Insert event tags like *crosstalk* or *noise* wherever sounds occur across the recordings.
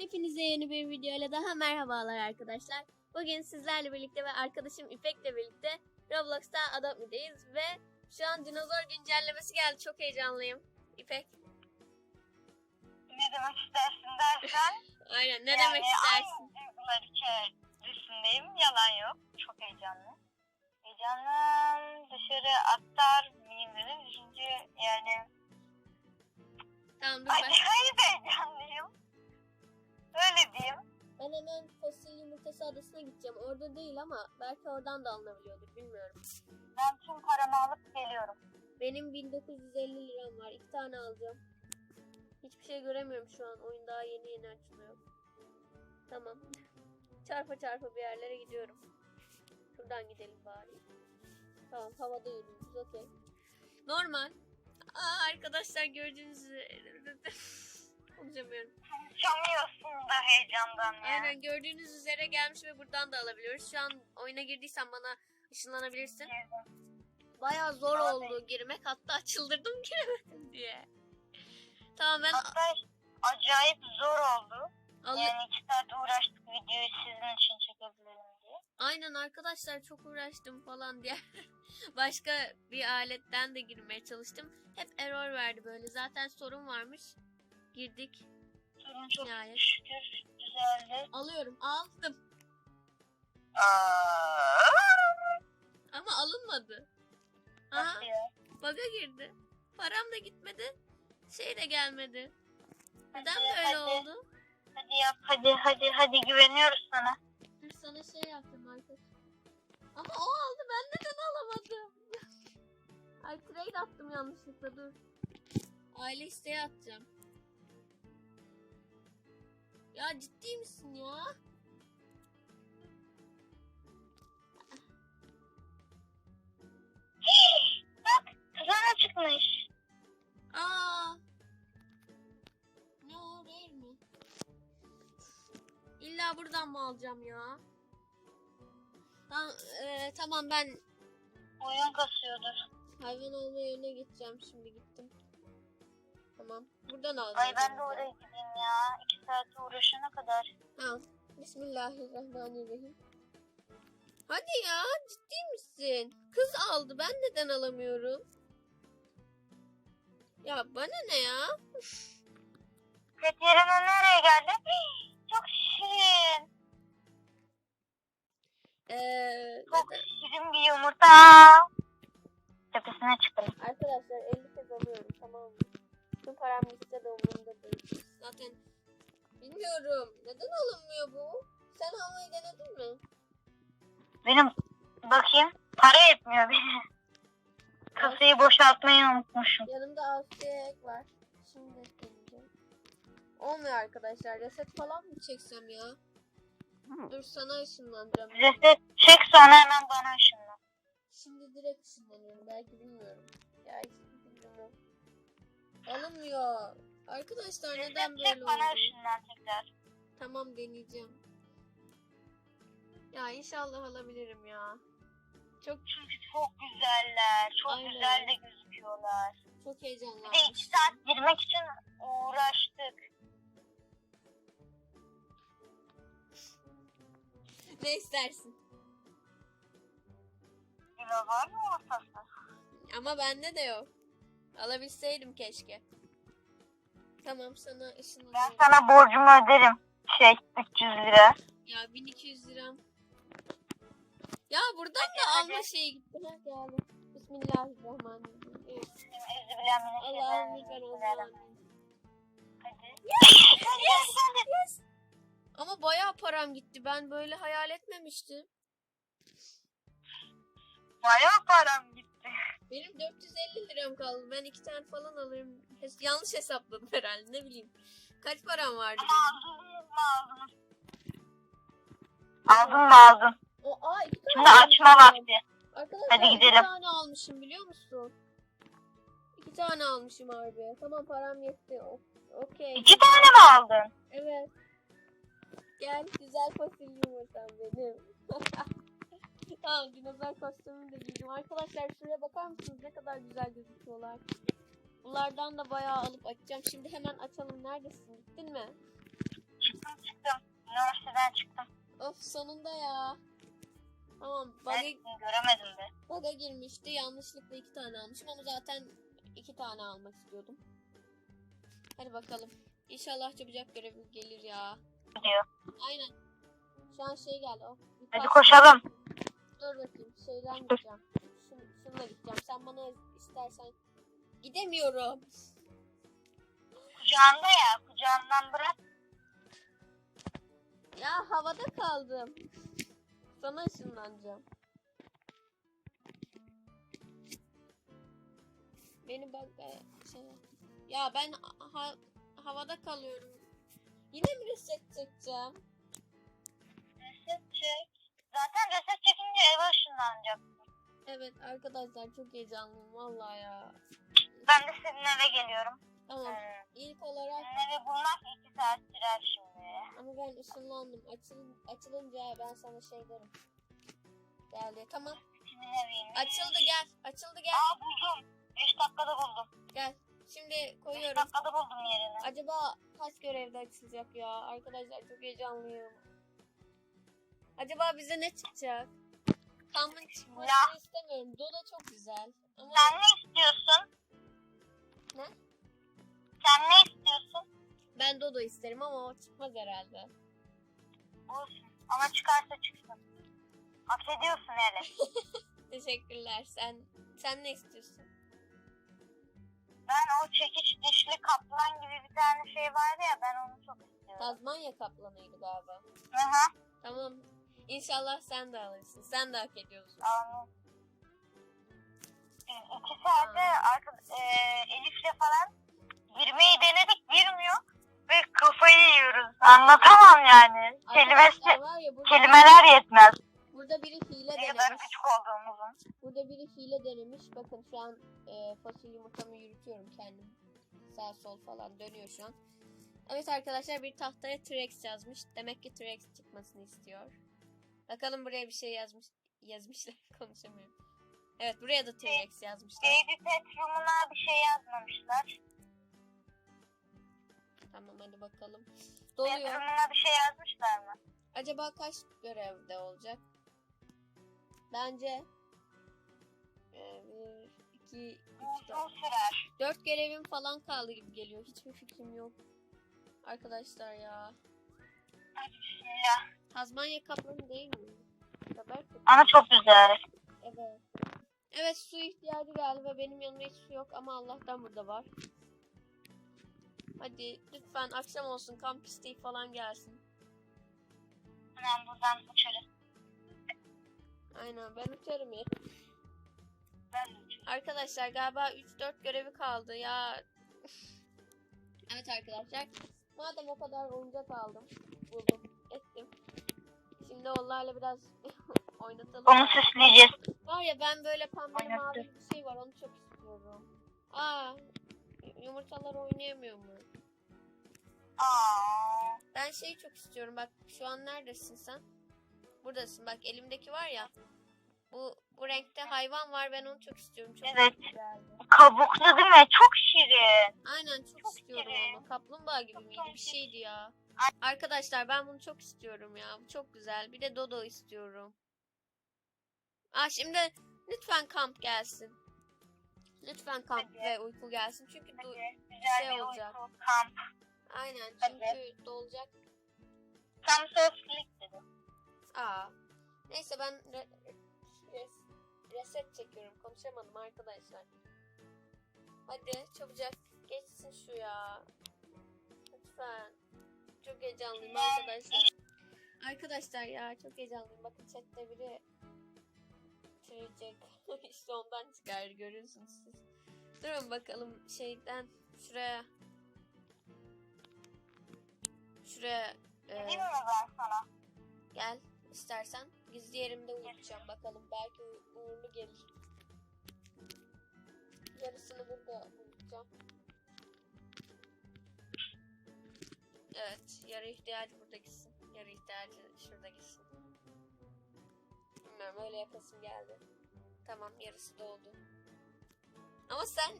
Hepinize yeni bir video ile daha merhabalar arkadaşlar. Bugün sizlerle birlikte ve arkadaşım İpek'le birlikte Roblox'ta Adopt ve şu an dinozor güncellemesi geldi. Çok heyecanlıyım. İpek. ne demek istersin dersen *laughs* Aynen ne yani demek istersin? aynı duygular içerisindeyim yalan yok çok heyecanlı heyecanlı dışarı attar mıyım dedim düşünce yani Tamam dur ben. *laughs* acayip heyecanlıyım diyeyim Ben hemen fosil yumurtası adasına gideceğim. Orada değil ama belki oradan da alınabiliyordur bilmiyorum. ben tüm paramı alıp geliyorum Benim 1950 liram var. İki tane alacağım. Hiçbir şey göremiyorum şu an. Oyun daha yeni yeni açılıyor. Tamam. Çarpa çarpa bir yerlere gidiyorum. Şuradan gidelim bari. Tamam havada yürüyoruz okey. Normal. Aa, arkadaşlar gördüğünüz üzere- *laughs* konuşamıyorum. Konuşamıyorsun da heyecandan ya Aynen gördüğünüz üzere gelmiş ve buradan da alabiliyoruz. Şu an oyuna girdiysen bana ışınlanabilirsin. Bayağı zor Abi. oldu girmek. Hatta çıldırdım *laughs* giremedim diye. Tamam ben hatta acayip zor oldu al- yani iki saat uğraştık videoyu sizin için çekebilirim diye Aynen arkadaşlar çok uğraştım falan diye. *laughs* Başka bir aletten de girmeye çalıştım. Hep error verdi böyle. Zaten sorun varmış. Girdik. sorun çok Nihayet. şükür düzeldi Alıyorum. Aldım. Aa, Ama alınmadı. Aha nasıl ya? bug'a girdi. Param da gitmedi. Şey de gelmedi. Neden Hadi, böyle hadi. oldu? Hadi yap hadi hadi hadi güveniyoruz sana. Dur sana şey yaptım arkadaş. Ama o aldı ben neden alamadım? *laughs* Ay trade attım yanlışlıkla dur. Aile isteği atacağım. Ya ciddi misin ya? Bak kazana çıkmış. Aa. Ne o rare mi? İlla buradan mı alacağım ya? Tamam, eee, tamam ben Oyun kasıyordur. hayvan olma yerine gideceğim şimdi gittim. Tamam. Buradan alacağım. Ay ben de oraya gideyim ya. İki saat uğraşana kadar. Tamam. Bismillahirrahmanirrahim. Hadi ya ciddi misin? Kız aldı ben neden alamıyorum? Ya bana ne ya? Yerine nereye geldi? Çok şirin. Eee Çok neden? şirin bir yumurta. Tepesine çıkalım. Arkadaşlar 50 kez alıyorum tamam mı? Tüm param gitse de umurumda değil. Zaten bilmiyorum. Neden alınmıyor bu? Sen almayı denedin mi? Benim bakayım. Para yetmiyor benim. Kasayı boşaltmayı unutmuşum. Yanımda Afiyet var. Şimdi deneyeceğim. Olmuyor arkadaşlar. Reset falan mı çeksem ya? Dur sana ışınlanacağım. Reset çek sonra hemen bana ışınlan. Şimdi direkt ışınlanıyorum. Belki bilmiyorum. Ya bilmiyorum. Alınmıyor. Arkadaşlar neden böyle bana oldu? ışınlan tekrar. Tamam deneyeceğim. Ya inşallah alabilirim ya. Çok Çünkü çok güzeller. Çok Aynen. güzel de gözüküyorlar. çok Bir de heyecanlandım. iki saat girmek için uğraştık. Ne istersin? Var mı ortası? Ama bende de yok. Alabilseydim keşke. Tamam sana Ben ışınlanıyorum. sana borcumu öderim. Şey 300 lira. Ya 1200 liram. Ya buradan da alma şeyi gitti. Ha geldi. Bismillahirrahmanirrahim. Evet. Allah'ım lütfen olsun. Hadi. Yes! Yes! Ama bayağı param gitti. Ben böyle hayal etmemiştim. Bayağı param gitti. Benim 450 liram kaldı. Ben iki tane falan alırım. Hes- yanlış hesapladım *laughs* herhalde. Ne bileyim. Kaç param vardı? Ama mı? Aldın mı aldın. O, aa iki tane Şimdi almışım. açma vakti. Arkadaşlar Hadi iki gidelim. tane almışım biliyor musun? İki tane almışım harbi. Tamam param yetti. O- Okey. İki tane mi aldın? Evet. Gel güzel fosil yumurtam benim. *laughs* tamam dinozor kostümümü de giydim. Arkadaşlar şuraya bakar mısınız ne kadar güzel gözüküyorlar. Bunlardan da bayağı alıp açacağım. Şimdi hemen açalım. Neredesin? Gittin mi? Çıktım ben çıktım. Of sonunda ya. Tamam Ben bug'a, sizi göremedim de. bug'a girmişti. Yanlışlıkla iki tane almışım ama zaten iki tane almak istiyordum. Hadi bakalım. İnşallah çabucak görev gelir ya. Diyor. Aynen. Şu an şey geldi. Oh, Hadi koşalım. Dur bakayım. Şeyden gideceğim. Şun, şununla gideceğim. Sen bana istersen. Gidemiyorum. Kucağında ya. Kucağından bırak. Ya havada kaldım. Sana ışınlanacağım. Beni bak şey. Ya ben ha- havada kalıyorum. Yine mi reset çekeceğim? Reset çek. Zaten reset çekince eve ışınlanacak. Evet arkadaşlar çok heyecanlıyım vallahi ya. Ben de senin eve geliyorum. Tamam. Hmm. İlk olarak Senin evi bulmak iki saat sürer şimdi. ama ben ışınlandım. Açıl, açılınca ben sana şey derim. Geldi. Tamam. Kimin eviymiş? Açıldı gel. Açıldı gel. Aa buldum. 5 dakikada buldum. Gel. Şimdi 5 koyuyorum. dakikada buldum yerini. Acaba kaç görevde açılacak ya? Arkadaşlar çok heyecanlıyım. Acaba bize ne çıkacak? Kampın çıkmasını istemiyorum. Doda çok güzel. Ama Sen ne istiyorsun? Ne? Sen ne istiyorsun? ben Dodo isterim ama o çıkmaz herhalde. Olsun. Ama çıkarsa çıksın. Hak ediyorsun hele. *laughs* Teşekkürler. Sen sen ne istiyorsun? Ben o çekiç dişli kaplan gibi bir tane şey vardı ya ben onu çok istiyorum. Tazmanya kaplanıydı galiba. Hı hı. Tamam. İnşallah sen de alırsın. Sen de hak ediyorsun. Amin. Biz iki saate artık e, Elif'le falan girmeyi denedik girmiyor. Ve kafayı yiyoruz. Anlatamam yani. Kelimesi, ya burada, kelimeler yetmez. burada biri hile Ne denemiş. küçük olduğumuzun. Burada biri hile denemiş. Bakın şu an e, fasulye yumurtamı yürütüyorum kendim. Sağ sol falan dönüyor şu an. Evet arkadaşlar bir tahtaya T-Rex yazmış. Demek ki T-Rex çıkmasını istiyor. Bakalım buraya bir şey yazmış. Yazmışlar *laughs* konuşamıyorum. Evet buraya da T-Rex yazmışlar. Baby pet room'una bir şey yazmamışlar. Tamam hadi bakalım. Doluyor. room'una bir şey yazmışlar mı? Acaba kaç görevde olacak? Bence e, bir, iki, üç, dört. Sürer. Dört görevim falan kaldı gibi geliyor. Hiçbir fikrim yok. Arkadaşlar ya. Bismillah. Tazmanya kaplanı değil mi? Ama çok güzel. Evet. Evet su ihtiyacı geldi ve benim yanımda hiç su yok ama Allah'tan burada var. Hadi lütfen akşam olsun kamp isteği falan gelsin. Hemen buradan uçarız. Aynen ben uçarım ya. Ben de uçarım. Arkadaşlar galiba 3-4 görevi kaldı ya. evet arkadaşlar. Madem o kadar oyuncak aldım. Buldum. Ettim. Şimdi onlarla biraz *laughs* oynatalım. Onu süsleyeceğiz. Var ya ben böyle pembe mavi bir şey var onu çok istiyorum. Aa yumurtalar oynayamıyor mu? Aa. Ben şeyi çok istiyorum bak şu an neredesin sen? Buradasın bak elimdeki var ya. Bu bu renkte hayvan var ben onu çok istiyorum. Çok Evet. güzeldi. Kabuklu değil mi? Çok şirin. Aynen çok, Çok istiyorum şirin. onu. Kaplumbağa gibi Çok miydi? Bir şeydi ya. Arkadaşlar ben bunu çok istiyorum ya. Bu çok güzel. Bir de Dodo istiyorum. Aa şimdi lütfen kamp gelsin. Lütfen kamp Hadi. ve uyku gelsin. Çünkü Hadi. Güzel şey bir olacak. uyku. Kamp. aynen Hadi. çünkü dolacak. Tam dedim. Aa. Neyse ben re- res- reset çekiyorum. Konuşamadım arkadaşlar. Hadi çabucak geçsin şu ya. Heyecanlıyım arkadaşlar. Arkadaşlar ya çok heyecanlıyım. Bakın chatte biri bitirecek. *laughs* işte ondan çıkar görüyorsunuz siz. Durun bakalım şeyden şuraya şuraya e? Gel istersen. Gizli yerimde uyutacağım bakalım. Belki uğurlu gelir. Yarısını burada uyutacağım. Evet. Yarı ihtiyacı burada gitsin. Yarı ihtiyacı şurada gitsin. Bilmiyorum öyle yapasım geldi. Tamam yarısı doldu. Ama sen... *laughs*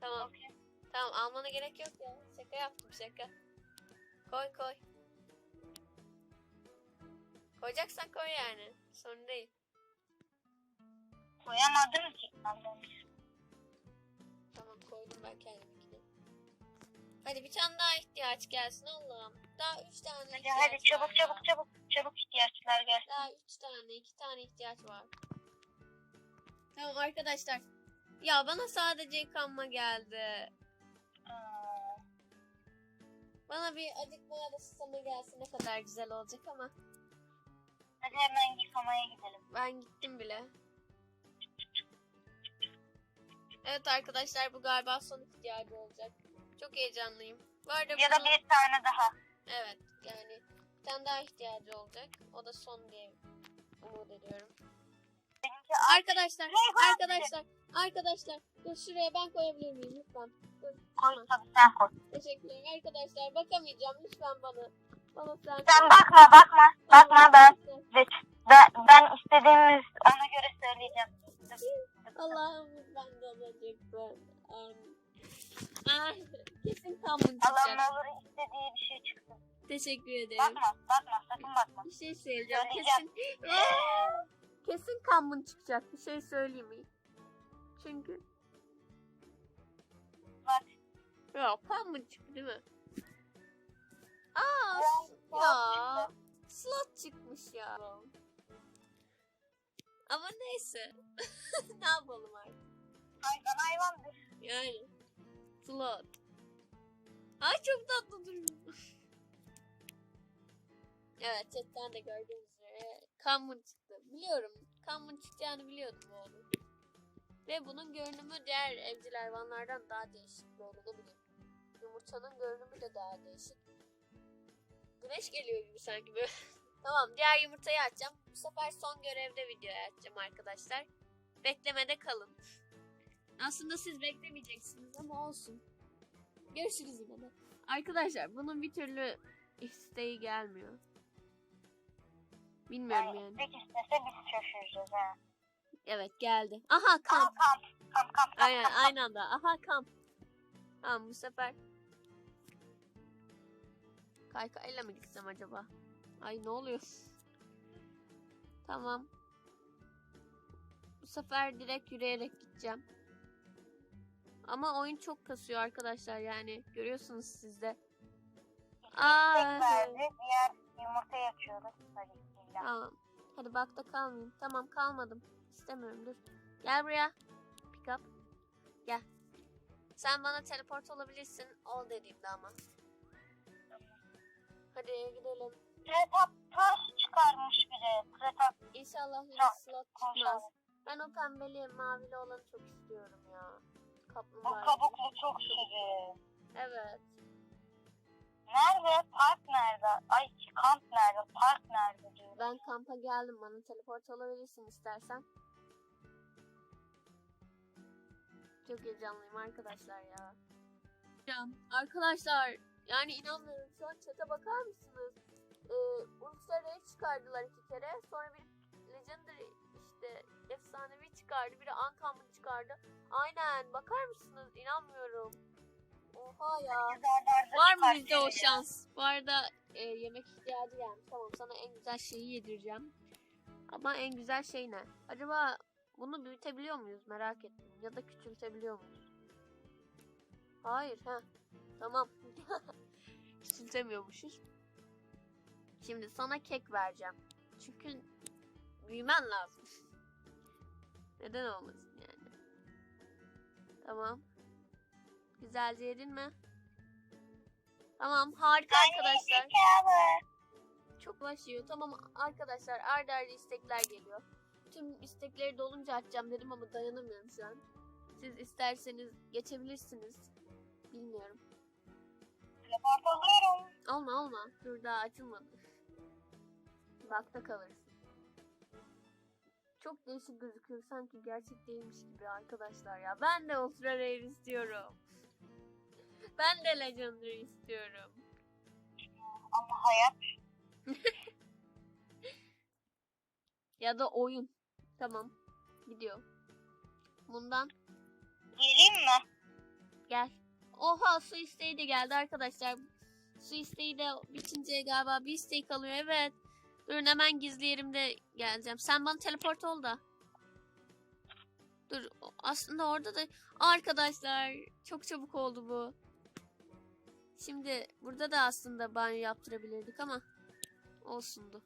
tamam. Okey. Tamam almana gerek yok ya. Şaka yaptım şaka. Koy koy. Koyacaksan koy yani. Sorun değil. Koyamadım ki. Tamam koydum ben kendiminkini. Hadi bir tane daha ihtiyaç gelsin Allah'ım. Daha üç tane Hadi ihtiyaç hadi var çabuk ya. çabuk çabuk. Çabuk ihtiyaçlar gelsin. Daha üç tane, iki tane ihtiyaç var. Tamam arkadaşlar. Ya bana sadece yıkanma geldi. Aa, Bana bir acıkmaya da susama gelse ne kadar güzel olacak ama Hadi hemen yıkamaya gidelim. ben gittim bile. Evet arkadaşlar bu galiba son ihtiyacı olacak. Çok heyecanlıyım. Bu arada Ya da bunu- bir tane daha. Evet yani bir tane daha ihtiyacı olacak. O da son diye umut ediyorum. Benimki Arkadaşlar, var? arkadaşlar, arkadaşlar. Dur şuraya ben koyabilir miyim lütfen? Dur. Koy tabii sen koy. Teşekkürler arkadaşlar. Bakamayacağım lütfen bana. Bana sen. Sen bakma bakma. Bakma. Ben, kamın çıkacak. Bir şey söyleyeyim mi? Çünkü. Bak. Kamın çıktı değil mi? Aa, Ya, ya. Slot çıkmış ya. Ama neyse. *laughs* ne yapalım artık? Hayvan hayvandır. Yani. Slot. Ay çok tatlı duruyor. *laughs* evet chatten de gördüğünüz üzere Kamun çıktı. Biliyorum. Kamun çıkacağını biliyordum oğlum. Ve bunun görünümü diğer evcil hayvanlardan daha değişik ne bileyim. Yumurtanın görünümü de daha değişik. Güneş geliyor gibi sanki böyle. *laughs* tamam diğer yumurtayı açacağım. Bu sefer son görevde videoyu açacağım arkadaşlar. Beklemede kalın. *laughs* Aslında siz beklemeyeceksiniz ama olsun. Görüşürüz yine de. Arkadaşlar bunun bir türlü isteği gelmiyor. Bilmiyorum Yani yani. istek istese biz şaşıracağız ha. Evet geldi. Aha Aha kamp. kamp. Kamp kamp kamp. Aynen kamp. aynı anda. Aha kamp. Tamam bu sefer. Kaykayla mı gitsem acaba? Ay ne oluyor? *laughs* Tamam. Bu sefer direkt yürüyerek gideceğim. Ama oyun çok kasıyor arkadaşlar yani. Görüyorsunuz siz de. Aa, verdi. Diğer yumurtayı açıyoruz. Hadi. Tamam. Hadi bakta kalmayayım. Tamam kalmadım. İstemiyorum dur. Gel buraya. Pick up. Gel. Sen bana teleport olabilirsin. Ol dediğimde ama. Hadi gidelim. Tretap pörs çıkarmış bir de. Tretap İnşallah yine slot çıkmaz. Ben o pembeli mavili olanı çok istiyorum ya. Bu Kaplumbağa. kabuklu çok şirin. Evet. Nerede? Park nerede? Ay kamp nerede? Park nerede diyor. Ben kampa geldim. Bana teleport olabilirsin istersen. Çok heyecanlıyım arkadaşlar ya. Ya, Arkadaşlar yani inanmıyorum şu an chat'e bakar mısınız? Ee, Ultra Rage çıkardılar iki kere. Sonra bir Legendary işte efsanevi çıkardı. Biri Uncommon çıkardı. Aynen bakar mısınız? İnanmıyorum. Oha ya. Var mı bizde o şans? Bu arada e, yemek ihtiyacı gelmiş. Tamam sana en güzel şeyi yedireceğim. Ama en güzel şey ne? Acaba bunu büyütebiliyor muyuz? Merak ettim. Ya da küçültebiliyor muyuz? Hayır ha. Tamam. *laughs* Küçültemiyormuşuz. Şimdi sana kek vereceğim. Çünkü büyümen lazım. *laughs* Neden olmasın yani? Tamam. Güzelce yedin mi? Tamam harika arkadaşlar. Çok başlıyor. Tamam arkadaşlar arda arda istekler geliyor. Tüm istekleri dolunca açacağım dedim ama dayanamıyorum şu an. Siz isterseniz geçebilirsiniz. Bilmiyorum. Teleport oluyorum. Olma olma. Dur daha açılmadı. Bakta kalırsın. Çok değişik gözüküyor. Sanki gerçek değilmiş gibi arkadaşlar ya. Ben de Ultra Rare istiyorum. Ben de Legendary istiyorum. Ama hayat *laughs* Ya da oyun. Tamam. Gidiyor. Bundan geleyim mi? gel. Oha su isteği de geldi arkadaşlar. Su isteği de bitince galiba bir isteği kalıyor. Evet. Durun hemen gizli yerimde geleceğim. Sen bana teleport ol da. Dur aslında orada da arkadaşlar çok çabuk oldu bu. Şimdi burada da aslında banyo yaptırabilirdik ama olsundu.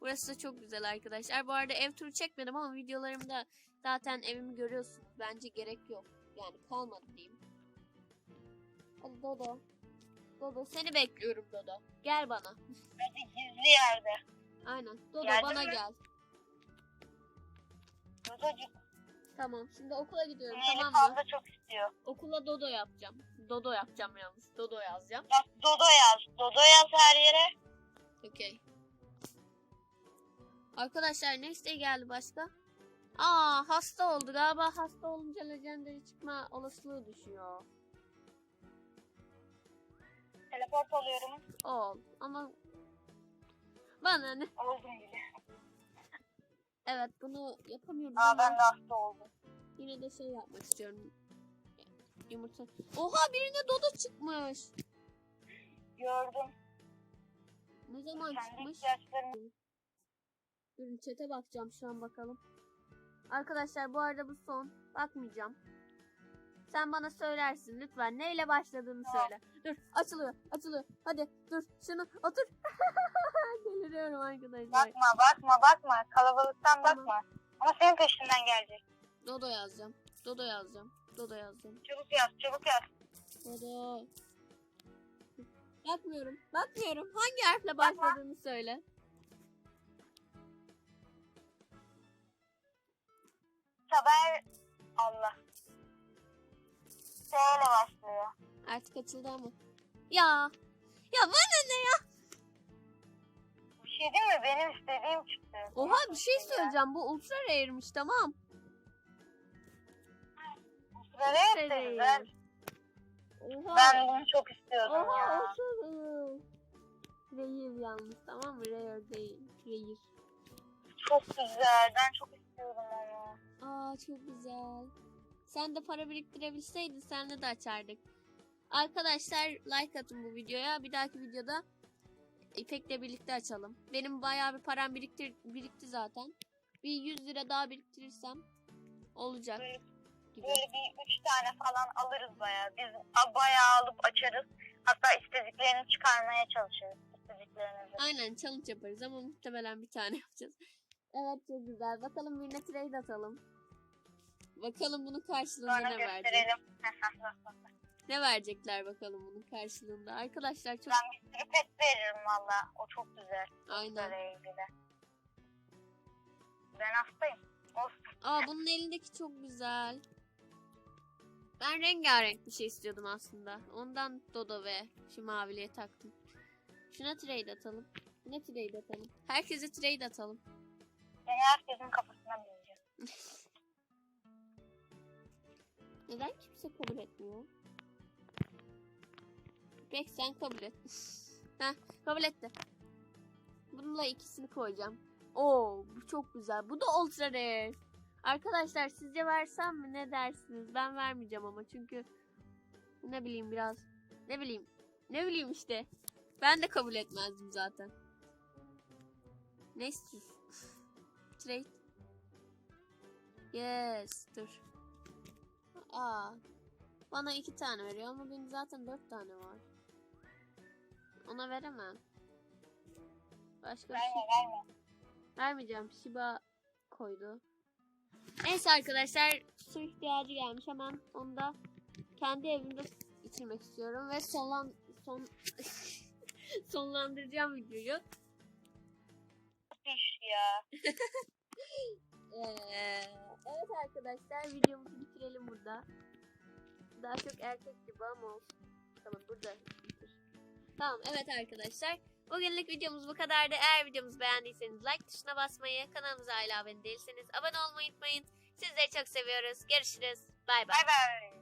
Burası da çok güzel arkadaşlar. Bu arada ev turu çekmedim ama videolarımda zaten evimi görüyorsun. Bence gerek yok. Yani kalmadı diyeyim. Hadi Dodo. Dodo seni bekliyorum Dodo. Gel bana. Hadi gizli yerde. Aynen. Dodo Geldin bana mi? gel. Dodocuk Tamam. Şimdi okula gidiyorum beni tamam mı? fazla çok istiyor. Okula Dodo yapacağım. Dodo yapacağım yalnız. Dodo yazacağım. Bak Dodo yaz. Dodo yaz her yere. Okey. Arkadaşlar ne isteği geldi başka? Aa hasta oldu. Galiba hasta olunca legendary çıkma olasılığı düşüyor. Teleport oluyorum. Ol. Ama bana ne? Oldum bile. Evet bunu yapamıyoruz Aa ben de hasta oldum. yine de şey yapmak istiyorum. Yumurta. Oha birine Dodo çıkmış. Gördüm. Ne zaman Kendi çıkmış? ihtiyaçlarımı Durun chat'e bakacağım şu an bakalım. Arkadaşlar bu arada bu son. Bakmayacağım. Sen bana söylersin lütfen. Neyle başladığını Tamam. söyle. Dur açılıyor açılıyor. Hadi dur şunu otur. *laughs* Deliriyorum arkadaşlar. bakma bakma bakma. Kalabalıktan bakma. Ama senin peşinden gelecek. Dodo yazacağım. Dodo yazacağım. Dodo yazacağım. Çabuk yaz çabuk yaz. Dodo. Bakmıyorum. Bakmıyorum. Hangi harfle başladığını söyle. Saber Allah. S ile başlıyor. Artık açıldı ama. Ya. Ya bana ne ya? Bir şey değil mi? Benim istediğim çıktı. Oha bir şey söyleyeceğim. Bu ultra rare'miş tamam. Hep de güzel. Oha. Ben bunu çok istiyordum Oha ya. ultra Rare yalnız tamam mı? Rare değil. Rare. Çok güzel. Ben çok istiyordum onu. Aa çok güzel. Sen de para biriktirebilseydin senle de açardık. Arkadaşlar like atın bu videoya. Bir dahaki videoda İpek'le birlikte açalım. Benim bayağı bir param biriktir birikti zaten. Bir 100 lira daha biriktirirsem olacak Böyle, gibi. böyle bir üç tane falan alırız bayağı. Biz bayağı alıp açarız. Hatta istediklerini çıkarmaya çalışırız. İstediklerimizi. Aynen challenge yaparız ama muhtemelen bir tane *laughs* yapacağız. Evet çok güzel. Bakalım birine trade atalım. Bakalım bunun karşılığında Sonra ne verecek. *laughs* Ne verecekler bakalım bunun karşılığında. Arkadaşlar çok ben bir sürü pet veririm valla. O çok güzel. aynen. Ben hastayım. Olsun. Aa bunun elindeki çok güzel. Ben rengarenk bir şey istiyordum aslında. Ondan Dodo ve şu maviliğe taktım. Şuna trade atalım. Şuna trade atalım. Herkese trade atalım. Beni herkesin kafasına bineceğim. *laughs* Neden kimse kabul etmiyor? Peki sen kabul et. *laughs* Heh, kabul etti. Bununla ikisini koyacağım. Oo, bu çok güzel. Bu da ultra rare. Arkadaşlar sizce versem mi ne dersiniz? Ben vermeyeceğim ama çünkü ne bileyim biraz ne bileyim ne bileyim işte. Ben de kabul etmezdim zaten. Ne istiyorsun? Trade. Yes, dur. Aa, bana iki tane veriyor ama benim zaten dört tane var. Ona veremem. Başka bir şey Verme verme. vermeyeceğim. Shiba koydu. Neyse arkadaşlar su ihtiyacı gelmiş. Hemen onu da kendi evimde içirmek istiyorum ve sonlan son *laughs* sonlandıracağım videoyu. Düş ya. *laughs* Ee, evet arkadaşlar videomuzu bitirelim burada. Daha çok erkek gibi ama olsun. Tamam burada bitir. Tamam evet arkadaşlar. Bugünlük videomuz bu kadardı. Eğer videomuzu beğendiyseniz like tuşuna basmayı, kanalımıza hala abone değilseniz abone olmayı unutmayın. Sizleri çok seviyoruz. Görüşürüz. Bay bay. Bay bay.